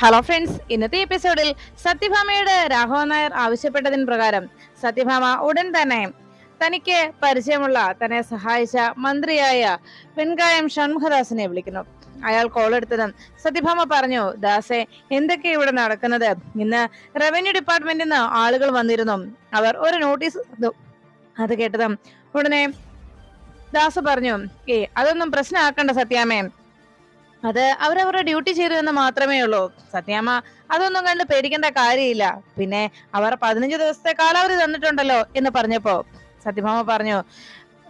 Hello friends ഇന്നത്തെ എപ്പിസോഡിൽ സത്യഭാമയുടെ രാഘവ നായർ ആവശ്യപ്പെട്ടതിന് പ്രകാരം സത്യഭാമ ഉടൻ തന്നെ തനിക്ക് പരിചയമുള്ള തന്നെ സഹായിച്ച മന്ത്രിയായ പെൺകായം ഷൺമുഖദാസിനെ വിളിക്കുന്നു. അയാൾ കോൾ എടുത്തതും സത്യഭാമ പറഞ്ഞു ദാസെ എന്തൊക്കെ ഇവിടെ നടക്കുന്നത്? ഇന്ന് റവന്യൂ ഡിപ്പാർട്ട്മെന്റിൽ നിന്ന് ആളുകൾ വന്നിരുന്നു. അവർ ഒരു നോട്ടീസ്. അത് കേട്ടതും ഉടനെ ദാസ് പറഞ്ഞു ഏ അതൊന്നും പ്രശ്നമാക്കണ്ട സത്യാമേ അത് അവരവരുടെ ഡ്യൂട്ടി ചെയ്തു എന്ന് മാത്രമേ ഉള്ളൂ. സത്യാമ്മ അതൊന്നും കണ്ട് പേടിക്കേണ്ട കാര്യമില്ല. പിന്നെ അവർ പതിനഞ്ച് ദിവസത്തെ കാലാവധി തന്നിട്ടുണ്ടല്ലോ എന്ന് പറഞ്ഞപ്പോ സത്യഭാമ പറഞ്ഞു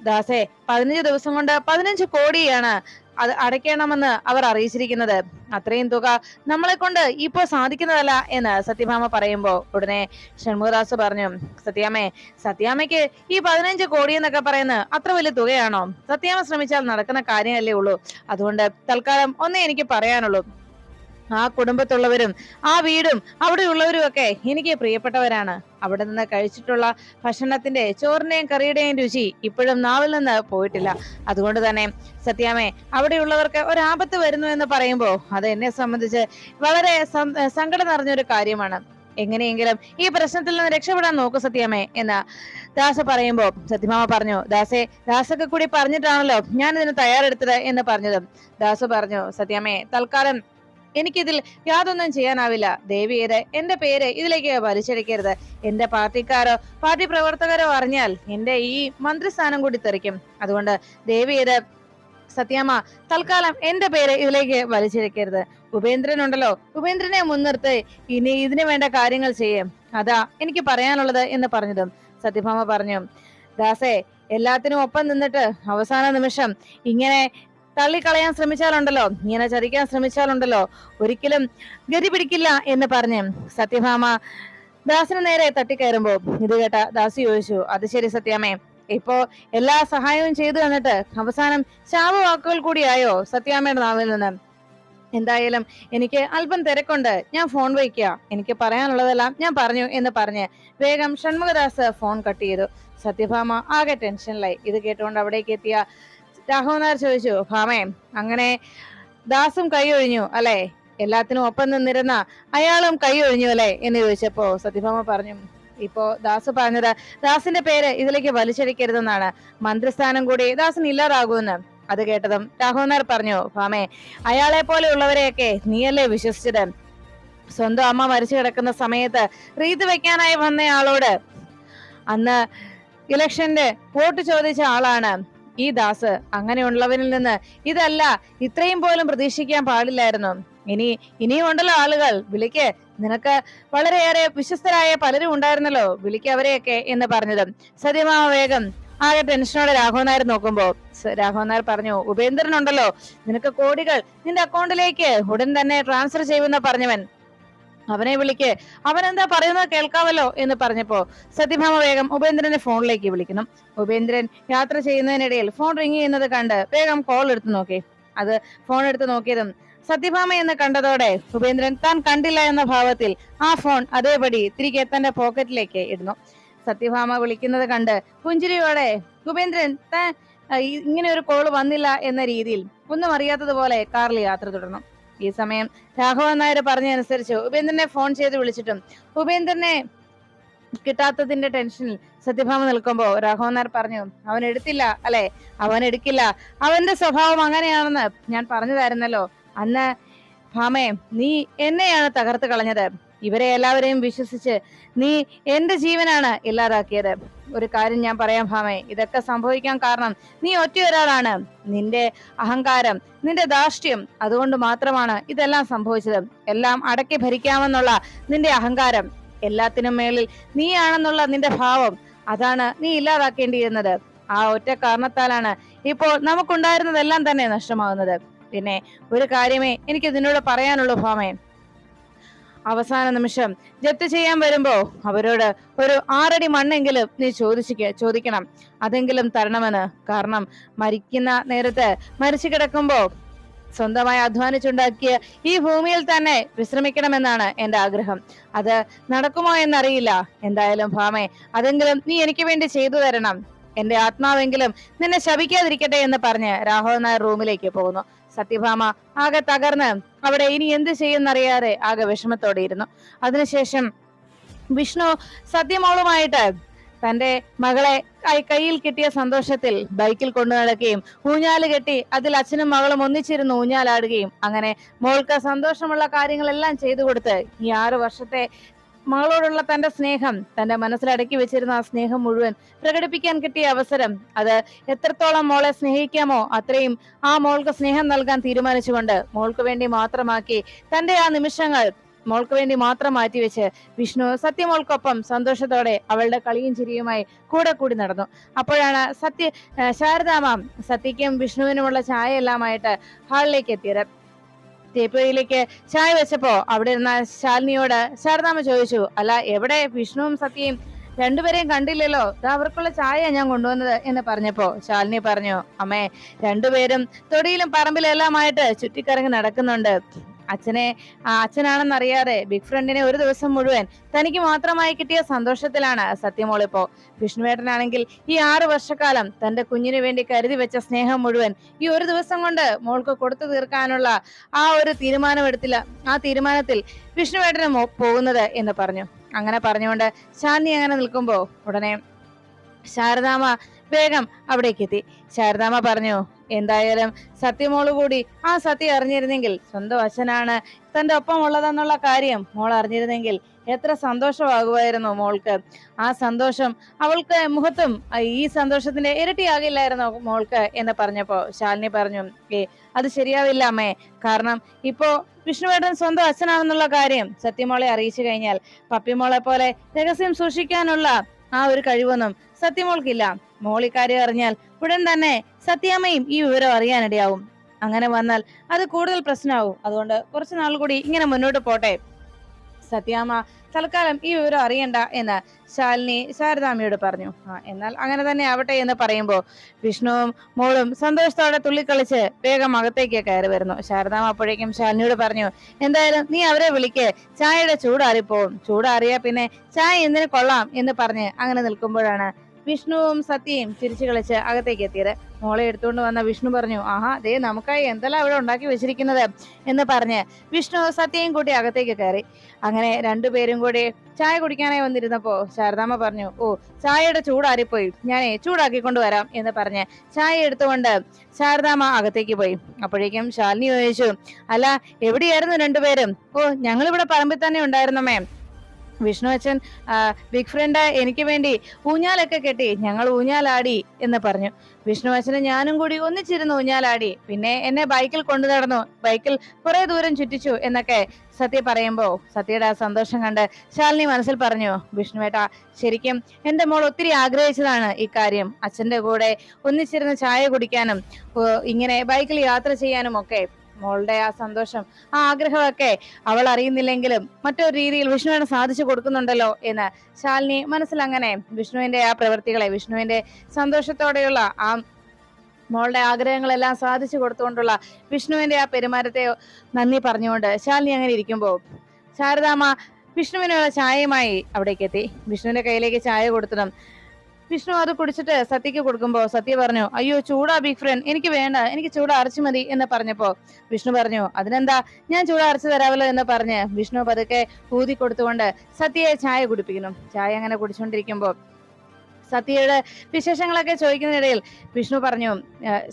ദാസേ പതിനഞ്ച് ദിവസം കൊണ്ട് പതിനഞ്ച് കോടിയാണ് അത് അടയ്ക്കണമെന്ന് അവർ അറിയിച്ചിരിക്കുന്നത്. അത്രയും തുക നമ്മളെ കൊണ്ട് ഇപ്പോ സാധിക്കുന്നതല്ല എന്ന് സത്യഭാമ പറയുമ്പോൾ ഉടനെ ഷൺമുഖദാസ് പറഞ്ഞു സത്യാമ്മേ സത്യാമ്മയ്ക്ക് ഈ പതിനഞ്ച് കോടി എന്നൊക്കെ പറയുന്നത് അത്ര വലിയ തുകയാണോ? സത്യാമ്മ ശ്രമിച്ചാൽ നടക്കുന്ന കാര്യമല്ലേ ഉള്ളൂ. അതുകൊണ്ട് തൽക്കാലം ഒന്നേ എനിക്ക് പറയാനുള്ളൂ. ആ കുടുംബത്തുള്ളവരും ആ വീടും അവിടെയുള്ളവരും ഒക്കെ എനിക്ക് പ്രിയപ്പെട്ടവരാണ്. അവിടെ നിന്ന് കഴിച്ചിട്ടുള്ള ഭക്ഷണത്തിന്റെ ചോറിന്റെയും കറിയുടെയും രുചി ഇപ്പോഴും നാവിൽ നിന്ന് പോയിട്ടില്ല. അതുകൊണ്ട് തന്നെ സത്യാമേ അവിടെയുള്ളവർക്ക് ഒരാപത്ത് വരുന്നു എന്ന് പറയുമ്പോൾ അത് എന്നെ സംബന്ധിച്ച് വളരെ സങ്കടം നിറഞ്ഞൊരു കാര്യമാണ്. എങ്ങനെയെങ്കിലും ഈ പ്രശ്നത്തിൽ നിന്ന് രക്ഷപ്പെടാൻ നോക്കൂ സത്യാമേ എന്ന് ദാസ പറയുമ്പോൾ സത്യമാമ പറഞ്ഞു ദാസേ ദാസൊക്കെ കൂടി പറഞ്ഞിട്ടാണല്ലോ ഞാൻ ഇതിന് തയ്യാറെടുത്തത് എന്ന് പറഞ്ഞതും. ദാസു പറഞ്ഞു സത്യാമേ തൽക്കാലം എനിക്കിതിൽ യാതൊന്നും ചെയ്യാനാവില്ല. ദേവിയത് എന്റെ പേര് ഇതിലേക്ക് വലിച്ചടിക്കരുത്. എന്റെ പാർട്ടിക്കാരോ പാർട്ടി പ്രവർത്തകരോ അറിഞ്ഞാൽ എന്റെ ഈ മന്ത്രിസ്ഥാനം കൂടി തെറിക്കും. അതുകൊണ്ട് ദേവിയേത് സത്യാമ്മ തൽക്കാലം എന്റെ പേര് ഇതിലേക്ക് വലിച്ചിരിക്കരുത് ഉപേന്ദ്രൻ ഉണ്ടല്ലോ ഉപേന്ദ്രനെ മുൻനിർത്തി ഇനി ഇതിനു വേണ്ട കാര്യങ്ങൾ ചെയ്യും. അതാ എനിക്ക് പറയാനുള്ളത് എന്ന് പറഞ്ഞതും സത്യഭാമ പറഞ്ഞു. ദാസേ എല്ലാത്തിനും ഒപ്പം നിന്നിട്ട് അവസാന നിമിഷം ഇങ്ങനെ തള്ളിക്കളയാൻ ശ്രമിച്ചാലുണ്ടല്ലോ ഇങ്ങനെ ചതിക്കാൻ ശ്രമിച്ചാലുണ്ടല്ലോ ഒരിക്കലും ഗതി പിടിക്കില്ല എന്ന് പറഞ്ഞ് സത്യഭാമ ദാസിന് നേരെ തട്ടിക്കയറുമ്പോ ഇത് കേട്ട ദാസി ചോദിച്ചു അത് ശരി സത്യാമേ ഇപ്പോ എല്ലാ സഹായവും ചെയ്തു തന്നിട്ട് അവസാനം ശാപവാക്കുകൾ കൂടിയായോ സത്യാമ്മയുടെ നാവിൽ നിന്ന്? എന്തായാലും എനിക്ക് അല്പം തിരക്കുണ്ട് ഞാൻ ഫോൺ വയ്ക്കുക എനിക്ക് പറയാനുള്ളതെല്ലാം ഞാൻ പറഞ്ഞു എന്ന് പറഞ്ഞ് വേഗം ഷൺമുഖദാസ് ഫോൺ കട്ട് ചെയ്തു. സത്യഭാമ ആകെ ടെൻഷനിലായി ഇത് കേട്ടുകൊണ്ട് അവിടേക്ക് എത്തിയ രാഘവൻ നായർ ചോദിച്ചു ഭാമേ അങ്ങനെ ദാസും കൈയൊഴിഞ്ഞു അല്ലെ? എല്ലാത്തിനും ഒപ്പം നിന്നിരുന്ന അയാളും കൈയൊഴിഞ്ഞു അല്ലെ? എന്ന് ചോദിച്ചപ്പോ സത്യഭാമ പറഞ്ഞു ഇപ്പോ ദാസ് പറഞ്ഞത് ദാസിന്റെ പേര് ഇതിലേക്ക് വലിച്ചടിക്കരുതെന്നാണ്. മന്ത്രിസ്ഥാനം കൂടി ദാസിന് ഇല്ലാതാകുമെന്ന് അത് കേട്ടതും രാഘവൻ നായർ പറഞ്ഞു ഭാമേ അയാളെ പോലെയുള്ളവരെയൊക്കെ നീയല്ലേ വിശ്വസിച്ചത്? സ്വന്തം അമ്മ മരിച്ചു കിടക്കുന്ന സമയത്ത് റീത്ത് വെക്കാനായി വന്നയാളോട് അന്ന് ഇലക്ഷന്റെ വോട്ട് ചോദിച്ച ആളാണ്. ഈ ദാസ് അങ്ങനെയുള്ളവരിൽ നിന്ന് ഇതല്ല ഇത്രയും പോലും പ്രതീക്ഷിക്കാൻ പാടില്ലായിരുന്നു. ഇനി ഇനിയും ഉണ്ടല്ലോ ആളുകൾ. വിളിക്ക്. നിനക്ക് വളരെയേറെ വിശ്വസ്തരായ പലരും ഉണ്ടായിരുന്നല്ലോ വിളിക്ക് അവരെയൊക്കെ എന്ന് പറഞ്ഞത്. സത്യമാ വേഗം. ആകെ ടെൻഷനോടെ രാഘവൻ നായർ നോക്കുമ്പോ രാഘവൻ നായർ പറഞ്ഞു ഉപേന്ദ്രൻ ഉണ്ടല്ലോ നിനക്ക് കോടികൾ നിന്റെ അക്കൗണ്ടിലേക്ക് ഉടൻ തന്നെ ട്രാൻസ്ഫർ ചെയ്യുമെന്ന് പറഞ്ഞവൻ. അവനെ വിളിക്ക്. അവൻ എന്താ പറയുന്നത് കേൾക്കാമല്ലോ എന്ന് പറഞ്ഞപ്പോ സത്യഭാമ വേഗം ഉപേന്ദ്രനെ ഫോണിലേക്ക് വിളിക്കുന്നു. ഉപേന്ദ്രൻ യാത്ര ചെയ്യുന്നതിനിടയിൽ ഫോൺ റിങ് ചെയ്യുന്നത് കണ്ട് വേഗം കോൾ എടുത്തു നോക്കി. അത് ഫോൺ എടുത്തു നോക്കിയതും സത്യഭാമ എന്ന് കണ്ടതോടെ ഉപേന്ദ്രൻ താൻ കണ്ടില്ല എന്ന ഭാവത്തിൽ ആ ഫോൺ അതേപടി തിരികെ തന്റെ പോക്കറ്റിലേക്ക് ഇടുന്നു. സത്യഭാമ വിളിക്കുന്നത് കണ്ട് പുഞ്ചിരിയോടെ ഉപേന്ദ്രൻ താൻ ഇങ്ങനെ ഒരു കോൾ വന്നില്ല എന്ന രീതിയിൽ ഒന്നും അറിയാത്തതുപോലെ കാറിൽ യാത്ര തുടർന്നു. ഈ സമയം രാഘവൻ നായർ പറഞ്ഞതനുസരിച്ച് ഉപേന്ദ്രനെ ഫോൺ ചെയ്ത് വിളിച്ചിട്ടും ഉപേന്ദ്രനെ കിട്ടാത്തതിന്റെ ടെൻഷനിൽ സത്യഭാമ നിൽക്കുമ്പോ രാഘവൻ നായർ പറഞ്ഞു അവൻ എടുത്തില്ല അല്ലെ? അവൻ എടുക്കില്ല. അവന്റെ സ്വഭാവം അങ്ങനെയാണെന്ന് ഞാൻ പറഞ്ഞതായിരുന്നല്ലോ. അന്ന് ഭാമേ നീ എന്നെയാണ് തകർത്ത് കളഞ്ഞത്. ഇവരെ എല്ലാവരെയും വിശ്വസിച്ച് നീ എന്റെ ജീവനാണ് ഇല്ലാതാക്കിയത്. ഒരു കാര്യം ഞാൻ പറയാം ഭാമേ ഇതൊക്കെ സംഭവിക്കാൻ കാരണം നീ ഒറ്റ ഒരാളാണ് നിന്റെ അഹങ്കാരം നിന്റെ ധാർഷ്ട്യം അതുകൊണ്ട് മാത്രമാണ് ഇതെല്ലാം സംഭവിച്ചത്. എല്ലാം അടക്കി ഭരിക്കാമെന്നുള്ള നിന്റെ അഹങ്കാരം എല്ലാത്തിനും മേളിൽ നീയാണെന്നുള്ള നിന്റെ ഭാവം അതാണ് നീ ഇല്ലാതാക്കേണ്ടിയിരുന്നത്. ആ ഒറ്റ കാരണത്താലാണ് ഇപ്പോൾ നമുക്കുണ്ടായിരുന്നതെല്ലാം തന്നെ നഷ്ടമാകുന്നത്. പിന്നെ ഒരു കാര്യമേ എനിക്ക് നിന്നോട് പറയാനുള്ളൂ ഭാമേ അവസാന നിമിഷം ജപ്ത് ചെയ്യാൻ വരുമ്പോ അവരോട് ഒരു ആറടി മണ്ണെങ്കിലും നീ ചോദിച്ചിക്ക ചോദിക്കണം. അതെങ്കിലും തരണമെന്ന്. കാരണം മരിക്കുന്ന നേരത്ത് മരിച്ചു കിടക്കുമ്പോ സ്വന്തമായി അധ്വാനിച്ചുണ്ടാക്കിയ ഈ ഭൂമിയിൽ തന്നെ വിശ്രമിക്കണമെന്നാണ് എന്റെ ആഗ്രഹം. അത് നടക്കുമോ എന്നറിയില്ല. എന്തായാലും ഭാമേ അതെങ്കിലും നീ എനിക്ക് വേണ്ടി ചെയ്തു തരണം. എന്റെ ആത്മാവെങ്കിലും നിന്നെ ശപിക്കാതിരിക്കട്ടെ എന്ന് പറഞ്ഞ് രാഹുൽ നായർ റൂമിലേക്ക് പോകുന്നു. സത്യഭാമ ആകെ തകർന്ന് അവിടെ ഇനി എന്ത് ചെയ്യുന്നറിയാതെ ആകെ വിഷമത്തോടെ ഇരുന്നു. അതിനുശേഷം വിഷ്ണു സത്യമോളുമായിട്ട് തന്റെ മകളെ കയ്യിൽ കിട്ടിയ സന്തോഷത്തിൽ ബൈക്കിൽ കൊണ്ടു നടക്കുകയും ഊഞ്ഞാൽ കെട്ടി അതിൽ അച്ഛനും മകളും ഒന്നിച്ചിരുന്ന് ഊഞ്ഞാലാടുകയും അങ്ങനെ മോൾക്ക് സന്തോഷമുള്ള കാര്യങ്ങളെല്ലാം ചെയ്തു കൊടുത്ത് ഈ ആറു വർഷത്തെ മകളോടുള്ള തന്റെ സ്നേഹം തന്റെ മനസ്സിലടക്കി വെച്ചിരുന്ന ആ സ്നേഹം മുഴുവൻ പ്രകടിപ്പിക്കാൻ കിട്ടിയ അവസരം. അത് എത്രത്തോളം മോളെ സ്നേഹിക്കാമോ അത്രയും ആ മോൾക്ക് സ്നേഹം നൽകാൻ തീരുമാനിച്ചുകൊണ്ട് മോൾക്ക് വേണ്ടി മാത്രമാക്കി തന്റെ ആ നിമിഷങ്ങൾ മോൾക്ക് വേണ്ടി മാത്രം മാറ്റിവെച്ച് വിഷ്ണു സത്യമോൾക്കൊപ്പം സന്തോഷത്തോടെ അവളുടെ കളിയും ചിരിയുമായി കൂടെ കൂടി നടന്നു. അപ്പോഴാണ് സത്യ ശാരദാമാം സത്യക്കും വിഷ്ണുവിനുമുള്ള ചായ എല്ലാമായിട്ട് ഹാളിലേക്ക് എത്തിയത്. തേപ്പയിലേക്ക് ചായ വെച്ചപ്പോ അവിടെ ഇരുന്ന ശാലിനിയോട് ശാരദാമ്മ ചോദിച്ചു അല്ല എവിടെ വിഷ്ണുവും സത്യയും രണ്ടുപേരെയും കണ്ടില്ലല്ലോ? അവർക്കുള്ള ചായ ഞാൻ കൊണ്ടുവന്നത് എന്ന് പറഞ്ഞപ്പോ ശാലിനി പറഞ്ഞു അമ്മേ രണ്ടുപേരും തൊടിയിലും പറമ്പിലും എല്ലാമായിട്ട് ചുറ്റിക്കറങ്ങി നടക്കുന്നുണ്ട്. അച്ഛനെ അച്ഛനാണെന്നറിയാതെ ബിഗ് ഫ്രണ്ടിനെ ഒരു ദിവസം മുഴുവൻ തനിക്ക് മാത്രമായി കിട്ടിയ സന്തോഷത്തിലാണ് സത്യമോൾ സത്യമോളിപ്പോ വിഷ്ണുവേട്ടനാണെങ്കിൽ ഈ ആറ് വർഷക്കാലം തന്റെ കുഞ്ഞിനു വേണ്ടി കരുതി വെച്ച സ്നേഹം മുഴുവൻ ഈ ഒരു ദിവസം കൊണ്ട് മോൾക്ക് കൊടുത്തു തീർക്കാനുള്ള ആ ഒരു തീരുമാനമെടുത്തില്ല. ആ തീരുമാനത്തിൽ വിഷ്ണുവേട്ടന് പോകുന്നത് എന്ന് പറഞ്ഞു. അങ്ങനെ പറഞ്ഞുകൊണ്ട് ശാന്തി അങ്ങനെ നിൽക്കുമ്പോ ഉടനെ ശാരദാമ്മ വേഗം അവിടേക്ക് എത്തി ശാരദാമ്മ പറഞ്ഞു എന്തായാലും സത്യമോൾ കൂടി ആ സത്യം അറിഞ്ഞിരുന്നെങ്കിൽ സ്വന്തം അച്ഛനാണ്. തന്റെ ഒപ്പം ഉള്ളതെന്നുള്ള കാര്യം മോൾ അറിഞ്ഞിരുന്നെങ്കിൽ എത്ര സന്തോഷമാകുമായിരുന്നു മോൾക്ക്. ആ സന്തോഷം അവൾക്ക് മുഖത്തും ഈ സന്തോഷത്തിന്റെ ഇരട്ടിയാകില്ലായിരുന്നോ മോൾക്ക് എന്ന് പറഞ്ഞപ്പോ ശാലിനി പറഞ്ഞു ഏ അത് ശരിയാവില്ല അമ്മേ. കാരണം ഇപ്പോ വിഷ്ണുവേട്ടൻ സ്വന്തം അച്ഛനാണെന്നുള്ള കാര്യം സത്യമോളെ അറിയിച്ചു കഴിഞ്ഞാൽ പപ്പിമോളെ പോലെ രഹസ്യം സൂക്ഷിക്കാനുള്ള ആ ഒരു കഴിവൊന്നും സത്യമോൾക്കില്ല മോളിക്കാര്യം അറിഞ്ഞാൽ ഉടൻ തന്നെ സത്യാമ്മയും ഈ വിവരം അറിയാനിടയാവും. അങ്ങനെ വന്നാൽ അത് കൂടുതൽ പ്രശ്നമാവും. അതുകൊണ്ട് കുറച്ചു നാൾ കൂടി ഇങ്ങനെ മുന്നോട്ട് പോട്ടെ. സത്യാമ്മ തൽക്കാലം ഈ വിവരം അറിയണ്ട എന്ന് ശാലിനി ശാരദാമ്മയോട് പറഞ്ഞു. ആ എന്നാൽ അങ്ങനെ തന്നെ ആവട്ടെ എന്ന് പറയുമ്പോൾ വിഷ്ണുവും മോളും സന്തോഷത്തോടെ തുള്ളിക്കളിച്ച് വേഗം അകത്തേക്ക് കയറി വരുന്നു. ശാരദാമ്മ അപ്പോഴേക്കും ശാലിനിയോട് പറഞ്ഞു എന്തായാലും നീ അവരെ വിളിക്ക്. ചായയുടെ ചൂടാറിപ്പോവും. ചൂടാറിയാ പിന്നെ ചായ എന്തിനു കൊള്ളാം? എന്ന് പറഞ്ഞ് അങ്ങനെ നിൽക്കുമ്പോഴാണ് വിഷ്ണുവും സത്യയും ചിരിച്ചു കളിച്ച് അകത്തേക്ക് എത്തിയത്. മോളെ എടുത്തുകൊണ്ട് വന്ന വിഷ്ണു പറഞ്ഞു ആഹാ ദേ നമുക്കായി എന്തെല്ലാം അവിടെ ഉണ്ടാക്കി വെച്ചിരിക്കുന്നത്? എന്ന് പറഞ്ഞ് വിഷ്ണു സത്യയും കൂട്ടി അകത്തേക്ക് കയറി. അങ്ങനെ രണ്ടുപേരും കൂടി ചായ കുടിക്കാനായി വന്നിരുന്നപ്പോ ശാരദാമ്മ പറഞ്ഞു ഓ ചായയുടെ ചൂടാറിപ്പോയി. ഞാനേ ചൂടാക്കി കൊണ്ടുവരാം എന്ന് പറഞ്ഞ് ചായ എടുത്തുകൊണ്ട് ശാരദാമ്മ അകത്തേക്ക് പോയി. അപ്പോഴേക്കും ശാലിനി ചോദിച്ചു അല്ല എവിടെയായിരുന്നു രണ്ടുപേരും? ഓ ഞങ്ങളിവിടെ പറമ്പിൽ തന്നെ ഉണ്ടായിരുന്നു മാം വിഷ്ണു അച്ഛൻ ബിഗ് ഫ്രണ്ട് എനിക്ക് വേണ്ടി ഊഞ്ഞാലൊക്കെ കെട്ടി ഞങ്ങൾ ഊഞ്ഞാലാടി എന്ന് പറഞ്ഞു. വിഷ്ണു അച്ഛനും ഞാനും കൂടി ഒന്നിച്ചിരുന്നു ഊഞ്ഞാലാടി. പിന്നെ എന്നെ ബൈക്കിൽ കൊണ്ടു നടന്നു. ബൈക്കിൽ കുറെ ദൂരം ചുറ്റിച്ചു എന്നൊക്കെ സത്യ പറയുമ്പോ സത്യയുടെ ആ സന്തോഷം കണ്ട് ശാലിനി മനസ്സിൽ പറഞ്ഞു വിഷ്ണുവേട്ട ശരിക്കും എന്റെ മോൾ ഒത്തിരി ആഗ്രഹിച്ചതാണ് ഇക്കാര്യം അച്ഛന്റെ കൂടെ ഒന്നിച്ചിരുന്ന് ചായ കുടിക്കാനും ഇങ്ങനെ ബൈക്കിൽ യാത്ര ചെയ്യാനും ഒക്കെ. മോളുടെ ആ സന്തോഷം ആ ആഗ്രഹമൊക്കെ അവൾ അറിയുന്നില്ലെങ്കിലും മറ്റൊരു രീതിയിൽ വിഷ്ണുവിന് സാധിച്ചു കൊടുക്കുന്നുണ്ടല്ലോ എന്ന് ശാലിനി മനസ്സിൽ അങ്ങനെ വിഷ്ണുവിന്റെ ആ പ്രവൃത്തികളെ വിഷ്ണുവിന്റെ സന്തോഷത്തോടെയുള്ള ആ മോളുടെ ആഗ്രഹങ്ങളെല്ലാം സാധിച്ചു കൊടുത്തുകൊണ്ടുള്ള വിഷ്ണുവിന്റെ ആ പെരുമാറ്റത്തെ നന്ദി പറഞ്ഞുകൊണ്ട് ശാലിനി അങ്ങനെ ഇരിക്കുമ്പോൾ ശാരദാമ്മ വിഷ്ണുവിനുള്ള ചായയുമായി അവിടേക്ക് എത്തി വിഷ്ണുവിന്റെ കയ്യിലേക്ക് ചായ കൊടുത്തതും വിഷ്ണു അത് കുടിച്ചിട്ട് സത്യക്ക് കൊടുക്കുമ്പോ സത്യ പറഞ്ഞു അയ്യോ ചൂടാ ബിഗ് ഫ്രണ്ട് എനിക്ക് വേണ്ട. എനിക്ക് ചൂട് അരച്ചു മതി എന്ന് പറഞ്ഞപ്പോ വിഷ്ണു പറഞ്ഞു അതിനെന്താ? ഞാൻ ചൂട് അരച്ചു തരാമല്ലോ എന്ന് പറഞ്ഞ് വിഷ്ണു പതുക്കെ ഊതി കൊടുത്തുകൊണ്ട് സത്യയെ ചായ കുടിപ്പിക്കുന്നു. ചായ അങ്ങനെ കുടിച്ചുകൊണ്ടിരിക്കുമ്പോ സത്യയുടെ വിശേഷങ്ങളൊക്കെ ചോദിക്കുന്നതിനിടയിൽ വിഷ്ണു പറഞ്ഞു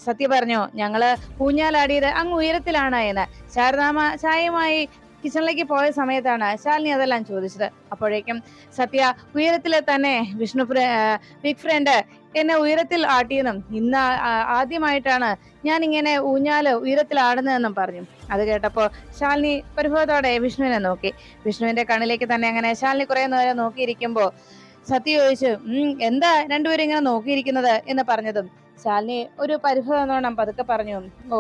സത്യ പറഞ്ഞു ഞങ്ങൾ ഊഞ്ഞാലാടിയത് അങ്ങ് ഉയരത്തിലാണ് എന്ന്. ശാരദാമ ചായയുമായി കിച്ചണിലേക്ക് പോയ സമയത്താണ് ശാലിനി അതെല്ലാം ചോദിച്ചത്. അപ്പോഴേക്കും സത്യ ഉയരത്തിലെ തന്നെ വിഷ്ണു ബിഗ് ഫ്രണ്ട് എന്നെ ഉയരത്തിൽ ആട്ടിയെന്നും ഇന്ന് ആദ്യമായിട്ടാണ് ഞാൻ ഇങ്ങനെ ഊഞ്ഞാൽ ഉയരത്തിൽ ആടുന്നതെന്നും പറഞ്ഞു. അത് കേട്ടപ്പോൾ ശാലിനി പരിഭവത്തോടെ വിഷ്ണുവിനെ നോക്കി. വിഷ്ണുവിന്റെ കണ്ണിലേക്ക് തന്നെ അങ്ങനെ ശാലിനി കുറേ നേരം നോക്കിയിരിക്കുമ്പോൾ സത്യ ചോദിച്ചു എന്താ രണ്ടുപേരും ഇങ്ങനെ നോക്കിയിരിക്കുന്നത്? എന്ന് പറഞ്ഞതും ശാലിനി ഒരു പരിഭവം പതുക്കെ പറഞ്ഞു. ഓ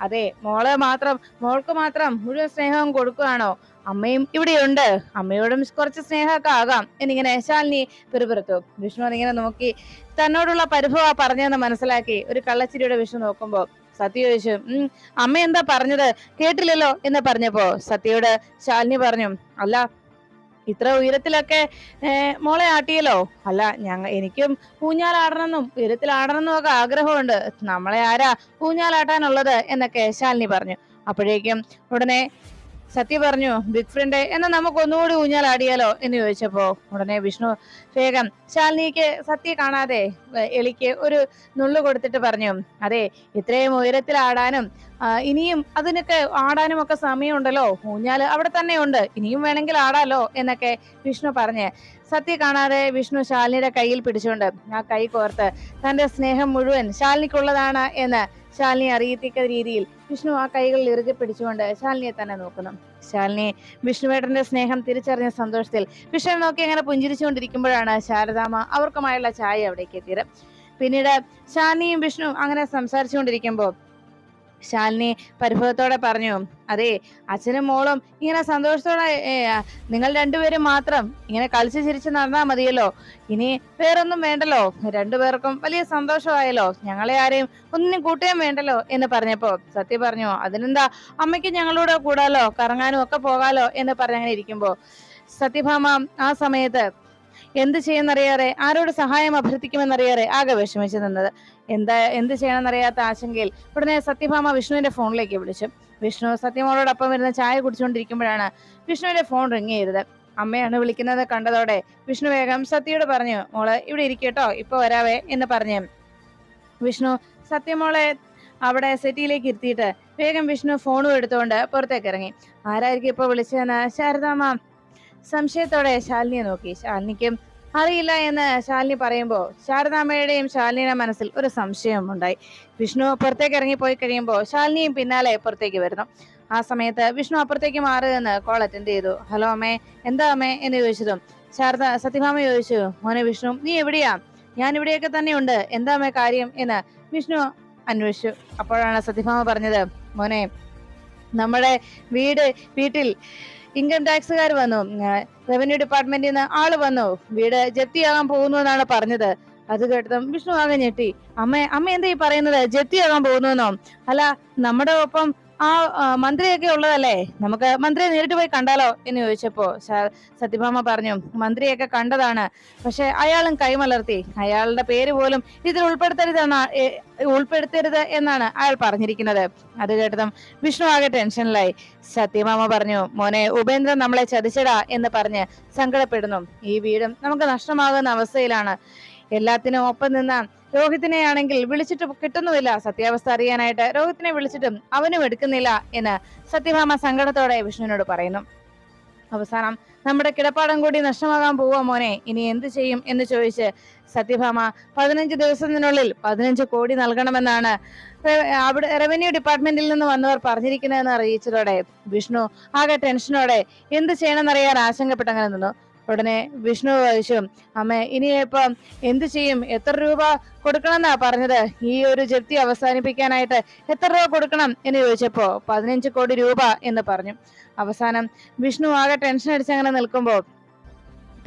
അതെ മോളെ മാത്രം മോൾക്ക് മാത്രം മുഴുവൻ സ്നേഹവും കൊടുക്കുകയാണോ അമ്മയും ഇവിടെയുണ്ട്. അമ്മയോടും കുറച്ച് സ്നേഹമൊക്കെ ആകാം. എന്നിങ്ങനെ ശാലിനി പെറുപിറുത്തു. വിഷ്ണു അതിങ്ങനെ നോക്കി തന്നോടുള്ള പരിഭവ പറഞ്ഞതെന്ന് മനസ്സിലാക്കി ഒരു കള്ളച്ചിരിയുടെ വിഷ്ണു നോക്കുമ്പോ സത്യ ചോദിച്ചു ഉം അമ്മ എന്താ പറഞ്ഞത്? കേട്ടില്ലല്ലോ? എന്ന് പറഞ്ഞപ്പോ സത്യയോട് ശാലിനി പറഞ്ഞു അല്ല ഇത്ര ഉയരത്തിലൊക്കെ മോളെ ആട്ടിയല്ലോ? അല്ല ഞങ്ങ എനിക്കും ഊഞ്ഞാലാടണമെന്നും ഉയരത്തിലാടണമെന്നും ഒക്കെ ആഗ്രഹമുണ്ട്. നമ്മളെ ആരാ ഊഞ്ഞാലാട്ടാനുള്ളത്? എന്നൊക്കെ ശാലിനി പറഞ്ഞു. അപ്പോഴേക്കും ഉടനെ സത്യ പറഞ്ഞു ബിഗ് ഫ്രണ്ട് എന്നാ നമുക്ക് ഒന്നുകൂടി ഊഞ്ഞാലാടിയാലോ? എന്ന് ചോദിച്ചപ്പോ ഉടനെ വിഷ്ണു വേഗം ശാലിനിക്ക് സത്യ കാണാതെ എളിക്ക് ഒരു നുള്ളു കൊടുത്തിട്ട് പറഞ്ഞു അതെ ഇത്രയും ഉയരത്തിലാടാനും ഇനിയും അതിനൊക്കെ ആടാനും ഒക്കെ സമയമുണ്ടല്ലോ. ഊഞ്ഞാൽ അവിടെ തന്നെ ഉണ്ട് ഇനിയും വേണമെങ്കിൽ ആടാലോ എന്നൊക്കെ വിഷ്ണു പറഞ്ഞ് സത്യ കാണാതെ വിഷ്ണു ശാലിനിയുടെ കയ്യിൽ പിടിച്ചുകൊണ്ട് ആ കൈ കോർത്ത് തന്റെ സ്നേഹം മുഴുവൻ ശാലിനിക്കുള്ളതാണ് എന്ന് ശാലിനി അറിയിപ്പിക്കുന്ന രീതിയിൽ വിഷ്ണു ആ കൈകളിൽ ഇറുകി പിടിച്ചുകൊണ്ട് ശാലിനിയെ തന്നെ നോക്കുന്നു. ശാലിനി വിഷ്ണുവേട്ടന്റെ സ്നേഹം തിരിച്ചറിഞ്ഞ സന്തോഷത്തിൽ വിഷ്ണു നോക്കി അങ്ങനെ പുഞ്ചിരിച്ചുകൊണ്ടിരിക്കുമ്പോഴാണ് ശാരദാമ അവർക്കുമായുള്ള ചായ അവിടേക്ക് എത്തിയത്. പിന്നീട് ശാലിനിയും വിഷ്ണു അങ്ങനെ സംസാരിച്ചുകൊണ്ടിരിക്കുമ്പോൾ ശാലിനി പരിഭവത്തോടെ പറഞ്ഞു അതെ അച്ഛനും മോളും ഇങ്ങനെ സന്തോഷത്തോടെ നിങ്ങൾ രണ്ടുപേരും മാത്രം ഇങ്ങനെ കളിച്ചു ചിരിച്ച് നടന്നാ മതിയല്ലോ. ഇനി വേറൊന്നും വേണ്ടല്ലോ. രണ്ടുപേർക്കും വലിയ സന്തോഷമായല്ലോ. ഞങ്ങളെ ആരെയും ഒന്നിനും കൂട്ടുകയും വേണ്ടല്ലോ എന്ന് പറഞ്ഞപ്പോ സത്യ പറഞ്ഞു അതിനെന്താ? അമ്മയ്ക്ക് ഞങ്ങളോട് കൂടാലോ? കറങ്ങാനും ഒക്കെ പോകാലോ? എന്ന് പറഞ്ഞങ്ങനെ ഇരിക്കുമ്പോ സത്യഭാമ ആ സമയത്ത് എന്ത് ചെയ്യുന്നറിയാതെ ആരോട് സഹായം അഭ്യർത്ഥിക്കുമെന്നറിയാതെ ആകെ വിഷമിച്ചു നിന്നത്. എന്താ എന്ത് ചെയ്യണമെന്നറിയാത്ത ആശങ്കയിൽ ഉടനെ സത്യഭാമ വിഷ്ണുവിന്റെ ഫോണിലേക്ക് വിളിച്ചു. വിഷ്ണു സത്യമോളോടൊപ്പം ഇരുന്ന് ചായ കുടിച്ചുകൊണ്ടിരിക്കുമ്പോഴാണ് വിഷ്ണുവിന്റെ ഫോൺ റിങ് ചെയ്തത്. അമ്മയാണ് വിളിക്കുന്നത് കണ്ടതോടെ വിഷ്ണു വേഗം സത്യയോട് പറഞ്ഞു മോൾ ഇവിടെ ഇരിക്കട്ടോ ഇപ്പൊ വരാവേ എന്ന് പറഞ്ഞു. വിഷ്ണു സത്യമോളെ അവിടെ സെറ്റിയിലേക്ക് ഇരുത്തിയിട്ട് വേഗം വിഷ്ണു ഫോണും എടുത്തുകൊണ്ട് പുറത്തേക്ക് ഇറങ്ങി. ആരായിരിക്കും ഇപ്പൊ വിളിച്ചതെന്ന്? ശാരദാമ്മ സംശയത്തോടെ ശാലിനിയെ നോക്കി. ശാലിനിക്കും അറിയില്ല എന്ന് ശാലിനി പറയുമ്പോൾ ശാരദാമ്മയുടെയും ശാലിനിയുടെ മനസ്സിൽ ഒരു സംശയം ഉണ്ടായി. വിഷ്ണു പുറത്തേക്ക് ഇറങ്ങി പോയി കഴിയുമ്പോൾ ശാലിനിയും പിന്നാലെ പുറത്തേക്ക് വരുന്നു. ആ സമയത്ത് വിഷ്ണു അപ്പുറത്തേക്ക് മാറുകയെന്ന് കോൾ അറ്റൻഡ് ചെയ്തു. ഹലോ അമ്മേ എന്താ അമ്മേ? എന്ന് ചോദിച്ചതും ശാരദ സത്യഭാമ ചോദിച്ചു മോനെ വിഷ്ണു നീ എവിടെയാ? ഞാൻ ഇവിടെയൊക്കെ തന്നെ ഉണ്ട് എന്താ അമ്മേ കാര്യം? എന്ന് വിഷ്ണു അന്വേഷിച്ചു. അപ്പോഴാണ് സത്യഭാമ പറഞ്ഞത് മോനെ നമ്മുടെ വീട് വീട്ടിൽ ഇൻകം ടാക്സുകാർ വന്നു. റവന്യൂ ഡിപ്പാർട്ട്മെന്റിൽ നിന്ന് ആൾ വന്നു. വീട് ജപ്തിയാകാൻ പോകുന്നു എന്നാണ് പറഞ്ഞത്. അത് കേട്ടതും വിഷ്ണു ആകെ ഞെട്ടി. അമ്മ അമ്മ എന്താ ഈ പറയുന്നത്? ജപ്തിയാകാൻ പോകുന്നു എന്നോ? അല്ല നമ്മുടെ ഒപ്പം ആ മന്ത്രിയൊക്കെ ഉള്ളതല്ലേ? നമുക്ക് മന്ത്രിയെ നേരിട്ട് പോയി കണ്ടാലോ എന്ന് ചോദിച്ചപ്പോ സത്യഭാമ പറഞ്ഞു മന്ത്രിയൊക്കെ കണ്ടതാണ്. പക്ഷെ അയാളും കൈമലർത്തി. അയാളുടെ പേര് പോലും ഇതിൽ ഉൾപ്പെടുത്തരുതെന്നാ ഉൾപ്പെടുത്തരുത് എന്നാണ് അയാൾ പറഞ്ഞിരിക്കുന്നത്. അത് കേട്ടതും വിഷ്ണു ആകെ ടെൻഷനിലായി. സത്യമാമ പറഞ്ഞു മോനെ ഉപേന്ദ്രൻ നമ്മളെ ചതിച്ചടാ എന്ന് പറഞ്ഞ് സങ്കടപ്പെടുന്നു. ഈ വീടും നമുക്ക് നഷ്ടമാകുന്ന അവസ്ഥയിലാണ്. എല്ലാത്തിനും ഒപ്പം നിന്ന രോഹിത്തിനെ ആണെങ്കിൽ വിളിച്ചിട്ട് കിട്ടുന്നുമില്ല. സത്യാവസ്ഥ അറിയാനായിട്ട് രോഹിത്തിനെ വിളിച്ചിട്ടും അവനും എടുക്കുന്നില്ല എന്ന് സത്യഭാമ സങ്കടത്തോടെ വിഷ്ണുവിനോട് പറയുന്നു. അവസാനം നമ്മുടെ കിടപ്പാടം കൂടി നഷ്ടമാകാൻ പോവാ മോനെ. ഇനി എന്ത് ചെയ്യും എന്ന് ചോദിച്ച് സത്യഭാമ പതിനഞ്ച് ദിവസത്തിനുള്ളിൽ പതിനഞ്ച് കോടി നൽകണമെന്നാണ് അവിടെ റവന്യൂ ഡിപ്പാർട്ട്മെന്റിൽ നിന്ന് വന്നവർ പറഞ്ഞിരിക്കുന്നതെന്ന് അറിയിച്ചതോടെ വിഷ്ണു ആകെ ടെൻഷനോടെ എന്ത് ചെയ്യണമെന്നറിയാൻ ആശങ്കപ്പെട്ടങ്ങനെ നിന്നു. ഉടനെ വിഷ്ണു ചോദിച്ചു അമ്മ ഇനിയിപ്പം എന്ത് ചെയ്യും? എത്ര രൂപ കൊടുക്കണമെന്നാ പറഞ്ഞത്? ഈ ഒരു ജപ്തി അവസാനിപ്പിക്കാനായിട്ട് എത്ര രൂപ കൊടുക്കണം? എന്ന് ചോദിച്ചപ്പോ പതിനഞ്ച് കോടി രൂപ എന്ന് പറഞ്ഞു. അവസാനം വിഷ്ണു ആകെ ടെൻഷൻ അടിച്ചങ്ങനെ നിൽക്കുമ്പോൾ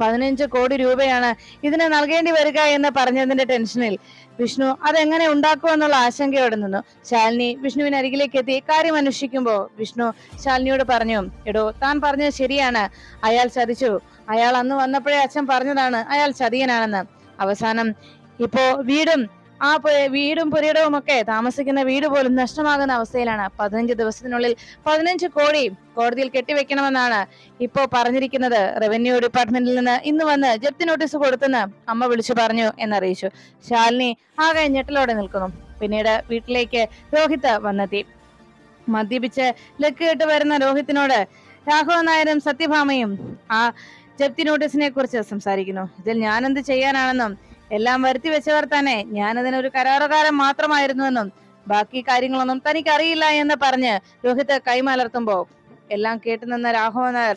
പതിനഞ്ച് കോടി രൂപയാണ് ഇതിന് നൽകേണ്ടി വരിക എന്ന് പറഞ്ഞതിന്റെ ടെൻഷനിൽ വിഷ്ണു അതെങ്ങനെ ഉണ്ടാക്കുമെന്നുള്ള ആശങ്കയോടെ നിന്നു. ശാലിനി വിഷ്ണുവിന് അരികിലേക്ക് എത്തി കാര്യം അന്വേഷിക്കുമ്പോ വിഷ്ണു ശാലിനിയോട് പറഞ്ഞു എടോ താൻ പറഞ്ഞത് ശരിയാണ്. അയാൾ ചതിച്ചു. അയാൾ അന്ന് വന്നപ്പോഴേ അച്ഛൻ പറഞ്ഞതാണ് അയാൾ ചതിയനാണെന്ന്. അവസാനം ഇപ്പോ വീടും ആ വീടും പുരയിടവും ഒക്കെ താമസിക്കുന്ന വീട് പോലും നഷ്ടമാകുന്ന അവസ്ഥയിലാണ്. പതിനഞ്ച് ദിവസത്തിനുള്ളിൽ പതിനഞ്ച് കോടി കോടതിയിൽ കെട്ടിവെക്കണമെന്നാണ് ഇപ്പോ പറഞ്ഞിരിക്കുന്നത്. റവന്യൂ ഡിപ്പാർട്ട്മെന്റിൽ നിന്ന് ഇന്ന് വന്ന് ജപ്തി നോട്ടീസ് കൊടുത്തെന്ന് അമ്മ വിളിച്ചു പറഞ്ഞു എന്നറിയിച്ചു. ശാലിനി ആകെ ഞെട്ടലോടെ നിൽക്കുന്നു. പിന്നീട് വീട്ടിലേക്ക് രോഹിത് വന്നെത്തി. മദ്യപിച്ച് ലക്ക് കെട്ട് വരുന്ന രോഹിത്തിനോട് രാഘവൻ നായരും സത്യഭാമയും ആ ജപ്തി നോട്ടീസിനെ കുറിച്ച് സംസാരിക്കുന്നു. ഇതിൽ ഞാനെന്ത് ചെയ്യാനാണെന്നും എല്ലാം വരുത്തി വെച്ചവർ തന്നെ. ഞാനതിനൊരു കരാറുകാരൻ മാത്രമായിരുന്നുവെന്നും ബാക്കി കാര്യങ്ങളൊന്നും തനിക്കറിയില്ല എന്ന് പറഞ്ഞ് രോഹിത് കൈമലർത്തുമ്പോ എല്ലാം കേട്ടുനിന്ന രാഘവൻ നായർ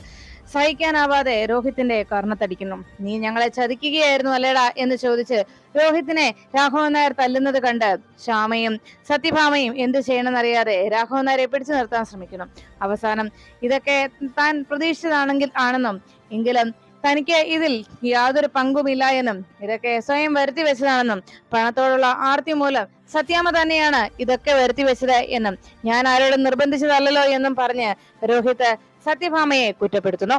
സഹിക്കാനാവാതെ രോഹിത്തിന്റെ കർണത്തടിക്കുന്നു. നീ ഞങ്ങളെ ചതിക്കുകയായിരുന്നു അല്ലേടാ? എന്ന് ചോദിച്ച് രോഹിത്തിനെ രാഘവൻ നായർ തല്ലുന്നത് കണ്ട് ശ്യാമയും സത്യഭാമയും എന്ത് ചെയ്യണമെന്നറിയാതെ രാഘവൻ നായരെ പിടിച്ചു നിർത്താൻ ശ്രമിക്കുന്നു. അവസാനം ഇതൊക്കെ താൻ പ്രതീക്ഷിച്ചതാണെങ്കിൽ ആണെന്നും എങ്കിലും തനിക്ക് ഇതിൽ യാതൊരു പങ്കുമില്ല എന്നും ഇതൊക്കെ സ്വയം വരുത്തി വെച്ചതാണെന്നും പണത്തോടുള്ള ആർത്തി മൂലം സത്യാമ്മ തന്നെയാണ് ഇതൊക്കെ വരുത്തി വെച്ചത് എന്നും ഞാൻ ആരോടും നിർബന്ധിച്ചതല്ലല്ലോ എന്നും പറഞ്ഞ് രോഹിത് സത്യഭാമയെ കുറ്റപ്പെടുത്തുന്നു.